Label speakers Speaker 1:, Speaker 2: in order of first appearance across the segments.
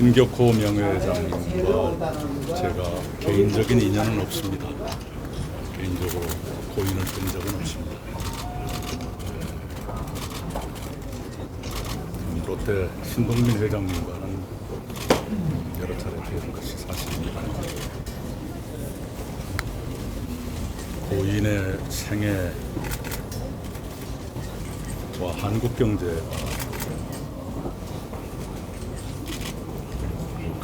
Speaker 1: 신격호 명예회장님과 제가 개인적인 인연은 없습니다. 개인적으로 고인을 뵌 적은 없습니다. 음, 롯데 신동민 회장님과는 여러 차례 뵌 것이 사실입니다. 고인의 생애와 한국 경제가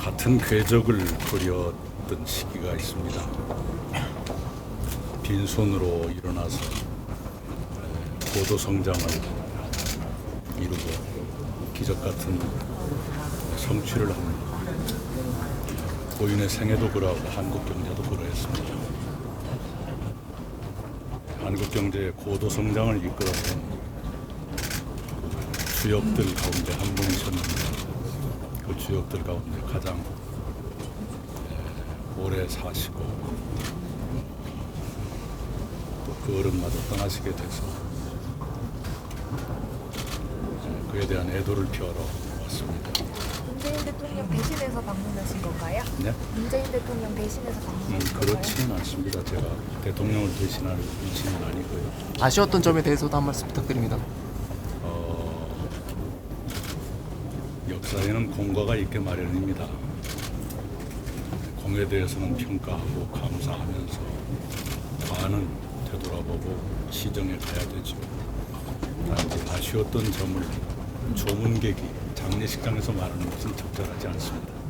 Speaker 1: 같은 궤적을 그렸던 시기가 있습니다. 빈손으로 일어나서 에, 고도 성장을 이루고 기적 같은 성취를 합니다. 고인의 생애도 그러하고 한국 경제도 그러했습니다. 한국 경제의 고도 성장을 이끌었던 그 주역들 가운데 한 분이셨는데 그 주역들 가운데 가장 에, 오래 사시고 또 그 어른마저 떠나시게 돼서 에, 그에 대한 애도를 표하러 왔습니다.
Speaker 2: 문재인 대통령 대신해서 방문하신 건가요?
Speaker 1: 네?
Speaker 2: 문재인 대통령 대신해서
Speaker 1: 음,
Speaker 2: 방문하신 건가요?
Speaker 1: 그렇지는 않습니다. 제가 대통령을 대신할 위치는 아니고요.
Speaker 3: 아쉬웠던 점에 대해서도 한 말씀 부탁드립니다.
Speaker 1: 어, 역사에는 공과가 있게 마련입니다. 공에 대해서는 평가하고 감사하면서 과는 되돌아보고 시정해 가야 되죠. 단지 아쉬웠던 점을 조문객이 장례식장에서 말하는 것은 적절하지 않습니다.